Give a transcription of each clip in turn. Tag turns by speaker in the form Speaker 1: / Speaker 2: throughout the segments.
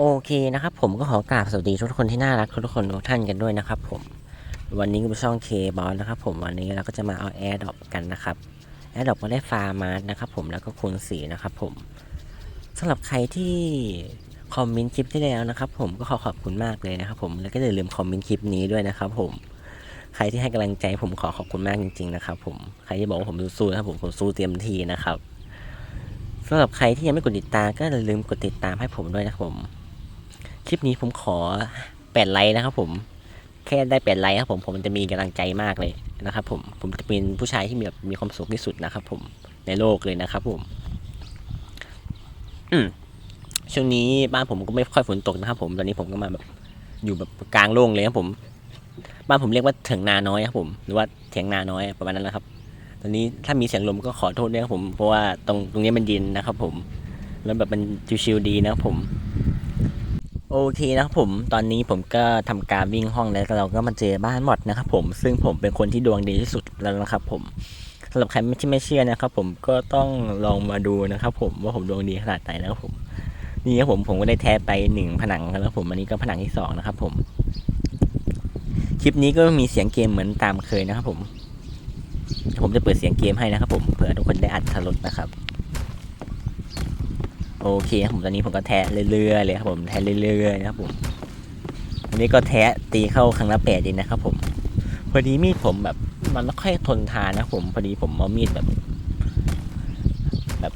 Speaker 1: โอเคนะครับผมก็ขอกราบสวัสดีทุกคนที่น่ารักทุกคนทุกท่านกันด้วยนะครับผมวันนี้ก็เป็นช่องเคบอลนะครับผมวันนี้เราก็จะมาเอาแอร์ดอปกันนะครับแอร์ดอปก็ได้ฟาร์มาร์นะครับผมแล้วก็คูณสีนะครับผมสำหรับใครที่คอมเมนต์คลิปที่แล้วนะครับผมก็ขอขอบคุณมากเลยนะครับผมแล้วก็อย่าลืมคอมเมนต์คลิปนี้ด้วยนะครับผมใครที่ให้กำลังใจผมขอขอบคุณมากจริงๆนะครับผมใครที่บอกว่าผมสู้นะครับผมผมสู้เต็มที่นะครับสำหรับใครที่ยังไม่กดติดตามก็อย่าลืมกดติดตามให้ผมด้วยนะครับผม คลิปนี้ผมขอแปดไลค์นะครับผมแค่ได้แปดไลค์ครับผมผมจะมีกำลังใจมากเลยนะครับผมผมจะเป็นผู้ชายที่มีแบบมีความสุขที่สุดนะครับ ผมในโลกเลยนะครับ ผม อืมช่วงนี้บ้านผมก็ไม่ค่อยฝนตกนะครับ ผมตอนนี้ผมก็มาแบบอยู่แบบกลางโล่งเลยครับผม บ้านผมเรียกว่าเถียงนาน้อยครับผมหรือว่าเถียงนาน้อยประมาณนั้นแหละครับ ตอนนี้ถ้ามีเสียงลมก็ขอโทษด้วยครับผมเพราะว่าตรงตรงนี้มันเย็นนะครับ ผม แล้วแบบมันชิวๆดีนะครับผม โอเคนะครับผมตอนนี้ผมก็ทำการวิ่งห้องแล้วเราก็มาเจอบ้านหมดนะครับผมซึ่งผมเป็นคนที่ดวงดีที่สุดแล้วนะครับผมสำหรับใครที่ไม่เชื่อนะครับ ผมก็ต้องลองมาดูนะครับ ผมว่าผมดวงดีขนาดไหนนะครับผม นี่ครับผมผมก็ได้แท้ไปหนึ่งผนังแล้วผมอันนี้ก็ผนังที่สองนะครับ ผม คลิปนี้ก็มีเสียงเกมเหมือนตามเคยนะครับ ผมผมจะเปิดเสียงเกมให้นะครับ ผมเผื่อทุกคนได้อัดทรดนะครับ โอเคครับผมตอนนี้ผมก็แทะเรื่อยๆเลยครับผมแทะเรื่อยๆนะครับผมอันนี้ก็แทะตีเข้าครั้งละแปดเองนะครับผมพอดีมีดผมแบบมันไม่ค่อยทนทานนะครับผมพอดีผมเอามีดแบบ แบบ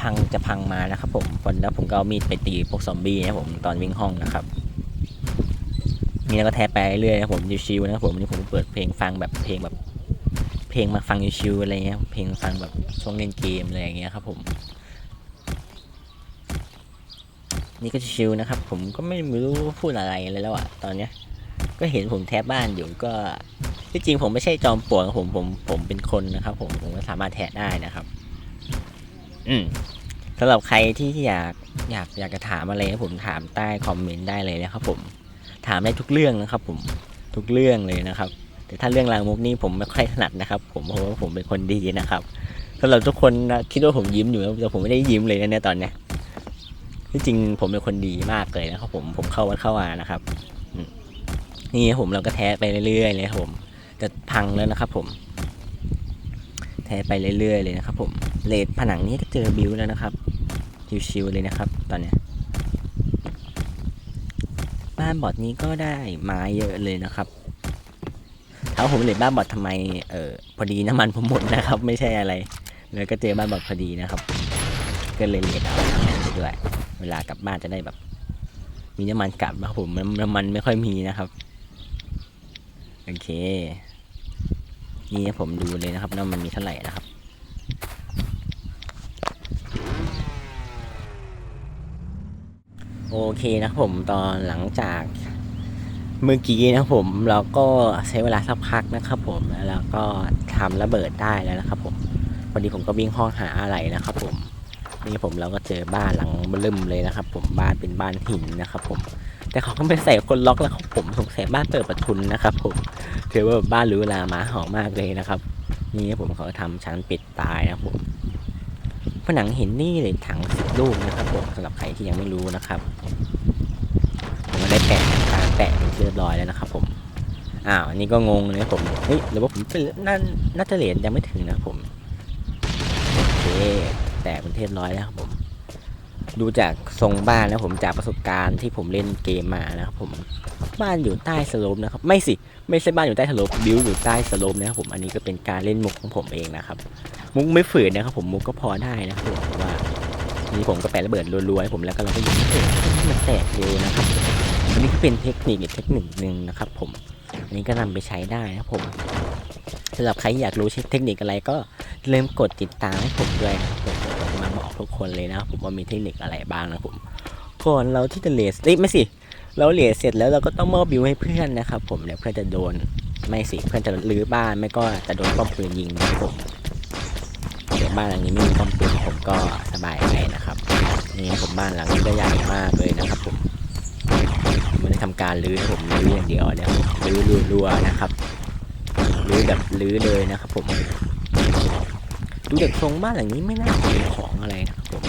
Speaker 1: พังจะพังมานะครับ ผมวันแล้วผมก็เอามีดไปตีพวกซอมบี้นะผมตอนวิ่งห้องนะครับนี่แล้วก็แทะไปเรื่อยนะผมชิวๆนะครับผมวันนี้ผมเปิดเพลงฟังแบบเพลงแบบ เพลงมาฟังชิวๆอะไรเงี้ยเพลงฟังแบบช่วงเล่นเกมอะไรอย่างเงี้ยครับผม นี่ก็ชิวนะครับ ผมก็ไม่รู้พูดอะไรเลยแล้วอะตอนเนี้ย ก็เห็นผมแทบบ้านอยู่ก็ที่จริงผมไม่ใช่จอมปลวกครับผมผมผมเป็นคนนะครับ ผมผมก็สามารถแทะได้นะครับ อืมสำหรับใครที่อยากอยากอยากจะถามอะไรนะผมถามใต้คอมเมนต์ได้เลยนะครับ ผมถามได้ทุกเรื่องนะครับ ผมทุกเรื่องเลยนะครับ แต่ถ้าเรื่องรางมุกนี่ผมไม่ค่อยถนัดนะครับ ผมเพราะว่าผมเป็นคนดีนะครับสำหรับทุกคนนะคิดว่าผมยิ้มอยู่แต่ผมไม่ได้ยิ้มเลยนะเนี่ยตอนเนี้ย ที่จริงผมเป็นคนดีมากเลยนะครับผมผมเข้าวัดเข้าวานะครับนี่ผมเราก็แท้ไปเรื่อยๆเลยครับผมจะพังแล้วนะครับ ผม แท้ไปเรื่อยๆเลยนะครับ ผมเลดผนังนี้ก็เจอบิวแล้วนะครับชิวๆเลยนะครับ ตอนเนี้ยบ้านบอดนี้ก็ได้ไม้เยอะเลยนะครับถามผมเลดบ้านบอดทำไมเออพอดีน้ำมันผมหมดนะครับ ไม่ใช่อะไรเลยก็เจอบ้านบอดพอดีนะครับ ก็เลยเลดเอาไปด้วย เวลากลับบ้านจะได้แบบ มีน้ำมันกลับนะครับผมน้ำมันไม่ค่อยมีนะครับ โอเค นี่ผมดูเลยนะครับน้ำมันมีเท่าไหร่นะครับโอเคนะผมตอนหลังจากเมื่อกี้นะผมเราก็ใช้เวลาสักพักนะครับ ผมแล้วก็ทำระเบิดได้แล้วนะครับ ผมพอดีผมก็วิ่งห้องหาอะไรนะครับ ผม นี่ผมเราก็เจอบ้านหลังเบิ่มเลยนะครับ ผมบ้านเป็นบ้านหินนะครับ ผม แต่เขาก็ไม่ใส่คนล็อกแล้วครับผมสงสัยบ้านเปิดประทุนนะครับ ผมถือว่าบ้านหรูหราหมาเห่ามากเลยนะครับ นี่ผมเขาทำชั้นปิดตายนะครับผมผนังหินนี่เลยถังสิบลูกนะครับ ผมสำหรับใครที่ยังไม่รู้นะครับผมก็ได้แปะการแปะเป็นเรียบร้อยแล้วนะครับ ผมอ้าวนนี้ก็งงเลยผมเฮ้ยหรือว่าผมเป็นน่าน่าจะเหรียญยังไม่ถึงนะครับผมโอเค แตกเป็นเทพร้อยแล้วครับผม ดูจากทรงบ้านแล้วผมจากประสบการณ์ที่ผมเล่นเกมมานะครับผมบ้านอยู่ใต้สโลปนะครับ ไม่สิไม่ใช่บ้านอยู่ใต้สโลปบิวอยู่ใต้สโลปนะครับผมอันนี้ก็เป็นการเล่นมุกของผมเองนะครับ มุกไม่ฝืนนะครับผมมุกก็พอได้นะครับผมว่านี่ผมก็แปะระเบิดรัวๆให้ผมแล้วก็เราก็ยิงให้มันแตกเร็วนะครับอันนี้ก็เป็นเทคนิคเทคนิคหนึ่งนะครับ ผมอันนี้ก็นำไปใช้ได้นะครับผมสำหรับใครอยากรู้เทคนิคอะไรก็อย่มกดติดตามให้ผมด้วยนะครับ ทุกคนเลยนะผมว่ามีเทคนิคอะไรบ้างนะครับผมก่อนเราที่จะเลสเอ้ยไม่สิ เราเลสเสร็จแล้วเราก็ต้องมอบบิวให้เพื่อนนะครับ ผมเดี๋ยวเพื่อนจะโดนไม่สิเพื่อนจะรื้อบ้านไม่ก็จะโดนป้อมปืนยิงนะครับผมเดี๋ยวบ้านหลังนี้ไม่มีป้อมปืนผมก็สบายใจนะครับนี่ผมบ้านหลังนี้ก็ใหญ่มากเลยนะครับ ผมมไม่ได้ทำการรื้อผมรื้ออย่างเดียวเนี่ยรื้อรัวๆนะครับรื้อแบบรื้อเลยนะครับ ผม ดูจากทรงบ้านหลังนี้ไม่น่าจะมีของอะไรนะครับผม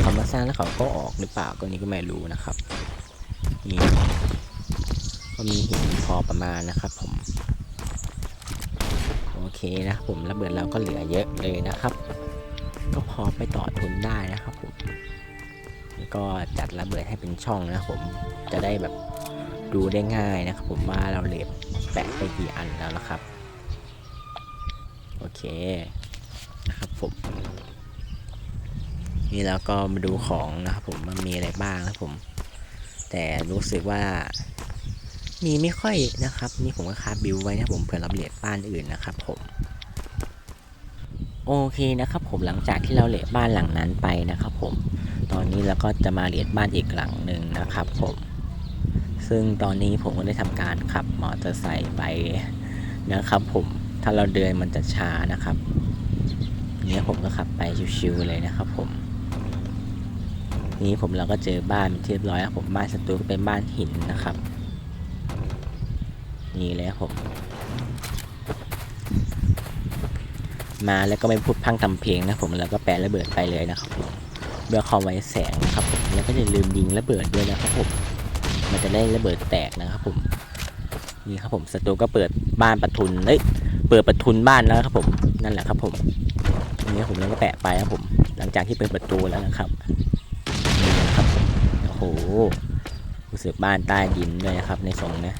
Speaker 1: เขามาสร้างแล้วเขาก็ออกหรือเปล่าก็นี้ก็ไม่รู้นะครับนี่ก็มีหินพอประมาณนะครับผมโอเคนะครับผมระเบิดเราก็เหลือเยอะเลยนะครับ ก็พอไปต่อทุนได้นะครับผมแล้วก็จัดระเบิดให้เป็นช่องนะผมจะได้แบบดูได้ง่ายนะครับ ผมว่าเราเหลบแปะไปกี่อันแล้วนะครับ โอเคนะครับผม นี่แล้วก็มาดูของนะครับผมมันมีอะไรบ้างนะผม แต่รู้สึกว่ามีไม่ค่อยนะครับ นี่ผมก็คาบิวไว้นะผมเผื่อรับเหรียญบ้านอื่นนะครับผมโอเคนะครับผมหลังจากที่เราเหรียญบ้านหลังนั้นไปนะครับผม ตอนนี้เราก็จะมาเหรียญบ้านอีกหลังหนึ่งนะครับผม ซึ่งตอนนี้ผมก็ได้ทำการขับมอเตอร์ไซค์ไปนะครับผม ถ้าเราเดินมันจะช้านะครับ เนี่ยผมก็ขับไปชิวๆเลยนะครับผม นี้ผมเราก็เจอบ้านเป็นที่เรียบร้อยครับผมบ้านศัตรูก็เป็นบ้านหินนะครับ นี่เลยครับผม มาแล้วก็ไม่พูดพังทำเพลงนะผมแล้วก็แปะระเบิดไปเลยนะครับผมเบื่อคอมไว้แสงนะครับผมแล้วก็อย่าลืมยิงระเบิดด้วยนะครับผมมันจะได้ระเบิดแตกนะครับผมนี่ครับผมศัตรูก็เปิดบ้านประทุนเอ้ยเปิดประทุนบ้านแล้วครับผมนั่นแหละครับผมนี่ผมแล้วก็แปะไปครับผม หลังจากที่เปิดประตูแล้วนะครับนี่นะครับผมโอ้โหรู้สึกบ้านใต้ดินด้วยนะครับในทรงนี้ย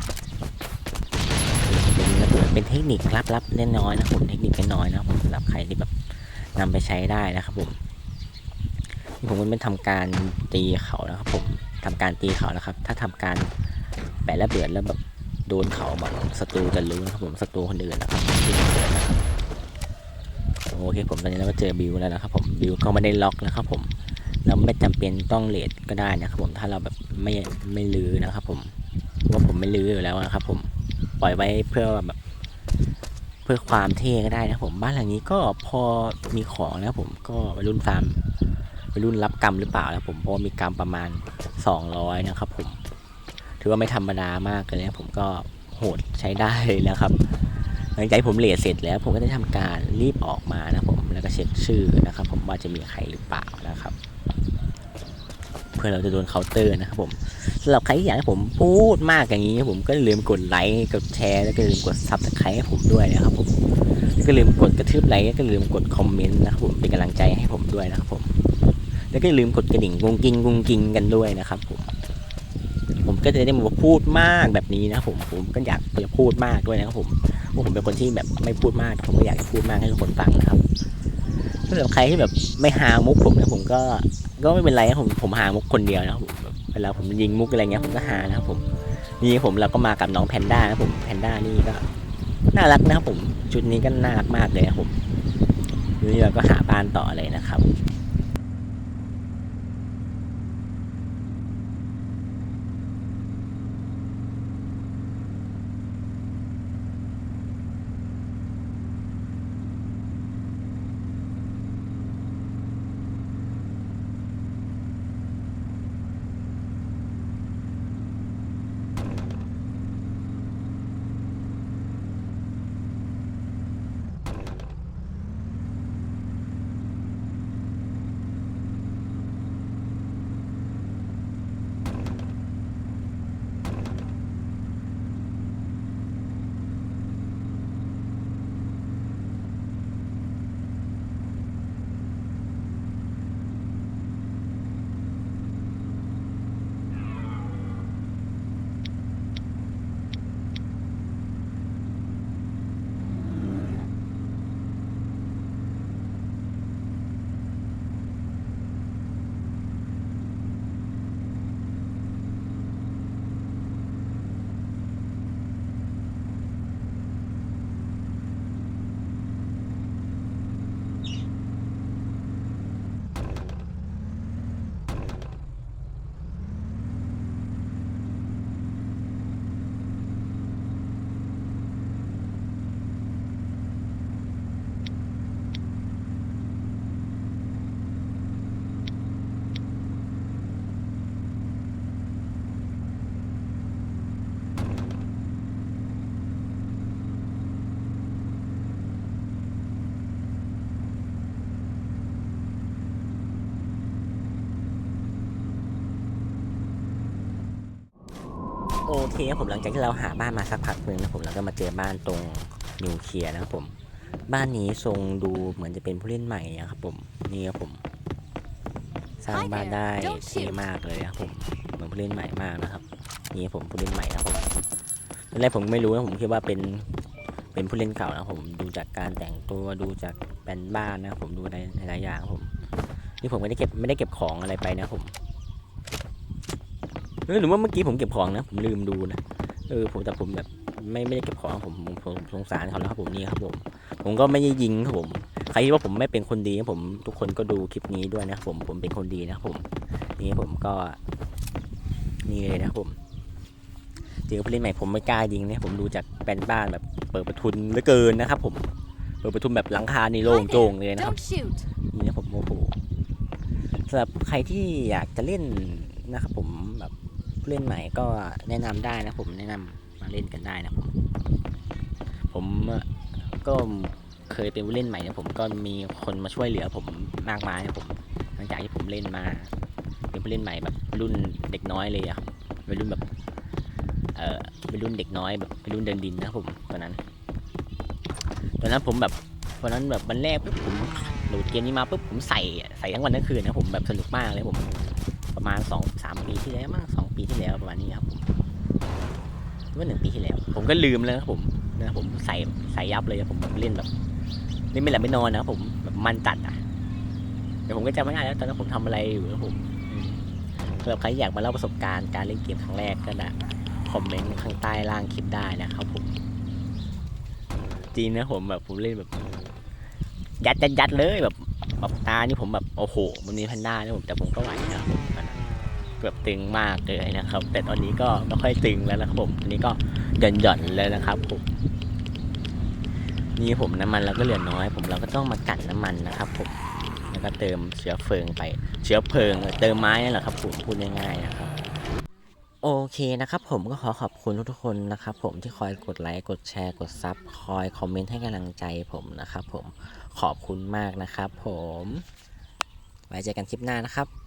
Speaker 1: เป็นระเบิดเป็นเทคนิคลับๆเล็กน้อยนะครับผมเทคนิคน้อยนะผมสำหรับใครที่แบบนำไปใช้ได้นะครับผมผมก็เป็นทำการตีเขานะครับ ผมทำการตีเขานะครับ ถ้าทำการแปะระเบิดแล้วแบบโดนเขาแบบศัตรูจะรู้นะครับผมศัตรูคนอื่นนะครับที่ระเบิดนะครับโอเคผมตอนนี้เราก็เจอบิวแล้วนะครับผมบิวก็ไม่ได้ล็อกนะครับผม เราไม่จำเป็นต้องเลดก็ได้นะครับผมถ้าเราแบบไม่ไม่ลื้อนะครับผมว่าผมไม่ลื้ออยู่แล้วนะครับผมปล่อยไว้เพื่อแบบเพื่อความเท่ก็ได้นะผมบ้านหลังนี้ก็พอมีของแล้วผมก็วัยรุ่นฟาร์มวัยรุ่นรับกรรมหรือเปล่าแล้วผมเพราะมีกรรมประมาณ 200 นะครับผมถือว่าไม่ธรรมดามากเลยนะผมก็โหดใช้ได้เลยนะครับ หลังจากผมเลทเสร็จแล้วผมก็ได้ทำการรีบออกมานะผม แล้วก็เช็คชื่อนะครับ ผมว่าจะมีใครหรือเปล่านะครับ เพื่อเราจะโดนเคาน์เตอร์นะครับผมสำหรับใครที่อยากให้ผมพูดมากอย่างนี้ผมก็ลืมกดไลค์กดแชร์แล้วก็ลืมกดซับสไครต์ให้ผมด้วยนะครับผมแล้วก็ลืมกดกระทืบไลค์แล้วก็ลืมกดคอมเมนต์นะครับผมเป็นกำลังใจให้ผมด้วยนะครับผม แล้วก็ลืมกดกระดิ่งกุ้งกิ้งกุ้งกิ้งกันด้วยนะครับผมผมก็จะได้มาพูดมากแบบนี้นะผมผมก็อยากจะพูดมากด้วยนะครับผมเพราะผมเป็นคนที่แบบไม่พูดมาก ผมก็อยากจะพูดมากให้ทุกคนฟังนะครับ สำหรับใครที่แบบไม่หามุกผมนะผมก็ก็ไม่เป็นไรนะผมผมหามุกคนเดียวนะผมเวลาผมยิงมุกอะไรเงี้ยผมก็หานะครับผมนี่ผมเราก็มากับน้องแพนด้านะผมแพนด้านี่ก็น่ารักนะครับผมชุดนี้ก็น่ารักมากเลยนะครับผมนี่เราก็หาบ้านต่อเลยนะครับ เคครับผมหลังจากที่เราหาบ้านมาสักพักหนึ่งนะผมเราก็มาเจอบ้านตรงนิวเคลียร์นะครับผม บ้านนี้ทรงดูเหมือนจะเป็นผู้เล่นใหม่นะครับผมนี่ครับผม สร้างบ้านได้เท่มากเลยครับผมเหมือนผู้เล่นใหม่มากนะครับนี่ผมผู้เล่นใหม่นะครับผมตอนแรกผมไม่รู้นะผมคิดว่าเป็นเป็นผู้เล่นเก่านะผมดูจากการแต่งตัวดูจากแปลนบ้านนะครับผมดูในหลายอย่างผม นี่ผมไม่ได้เก็บไม่ได้เก็บของอะไรไปนะครับผม เออหรือว่าเมื่อกี้ผมเก็บของนะ ผมลืมดูนะ เออ ผมแต่ผมแบบไม่ไม่ได้เก็บของผมผมผมสงสารเขาแล้วครับผมนี่ครับผม ผมก็ไม่ได้ยิงครับผม ใครคิดว่าผมไม่เป็นคนดีนะผมทุกคนก็ดูคลิปนี้ด้วยนะครับผมผมเป็นคนดีนะครับผมนี่ผมก็ นี่เลยนะครับผมเจอผู้เล่นใหม่ผมไม่กล้ายิงนะผมดูจากแปลนบ้านแบบเปิดประทุนเหลือเกินนะครับ ผมเปิดประทุนแบบหลังคานี่โล่งโจงเลยนะครับ
Speaker 2: Don't shoot.
Speaker 1: นี่นะผมโอ้โหสำหรับใครที่อยากจะเล่นนะครับผมแบบ ผู้เล่นใหม่ก็แนะนำได้นะผมแนะนำมาเล่นกันได้นะผมผมก็เคยเป็นผู้เล่นใหม่นะผมก็มีคนมาช่วยเหลือผมมากมายนะผมหลังจากที่ผมเล่นมาเป็นผู้เล่นใหม่แบบรุ่นเด็กน้อยเลยอะเป็นรุ่นแบบเออเป็นรุ่นเด็กน้อยแบบเป็นรุ่นเดินดินนะผมตอนนั้นตอนนั้นผมแบบตอนนั้นแบบวันแรกปุ๊บผมโหลดเกมนี้มาปุ๊บผมใส่ใส่ทั้งวันทั้งคืนนะผมแบบสนุกมากเลยผมประมาณสองสามปีที่แล้วมั้งสองปีที่แล้วประมาณนี้ครับผมหรือว่าหนึ่งปีที่แล้ว ผมก็ลืมแล้วนะครับผมนะผมใส่ใส่ยับเลยนะผมเล่นแบบเล่นไม่หลับไม่นอนนะครับผมแบบมันจัดอะแต่ผมก็จำไม่ได้แล้วตอนนั้นผมทำอะไรอยู่นะครับผมสำหรับใครอยากมาเล่าประสบการณ์การเล่นเกมครั้งแรกก็นะคอมเมนต์ข้างใต้ล่างคลิปได้นะครับผมจริงนะผมแบบผมเล่นแบบ ยัดยัดยัดเลยแบบแบบตานี่ผมแบบโอ้โห มันมีแพนด้าเนี่ยผมแต่ผมก็ไหวนะ ครับบตึงมากเลยนะครับ แต่ตอนนี้ก็ไม่ค่อยตึงแล้วนะครับผมอันนี้ก็หย่อนหย่อนๆเลยนะครับผมนี่ผมน้ำมันเราก็เหลือน้อย ผมเราก็ต้องมากั่นน้ำมันนะครับผมแล้วก็เติมเชื้อเพลิงไป เชื้อเพลิง เติมไม้นั่แหละครับผมพูดง่ายๆนะครับโอเคนะครับผมก็ขอขอบคุณทุกๆคนนะครับผมที่คอยกดไลค์กดแชร์กดซับคอยคอมเมนต์ให้กำลังใจผมนะครับผมขอบคุณมากนะครับผม ไว้เจอกันคลิปหน้านะครับ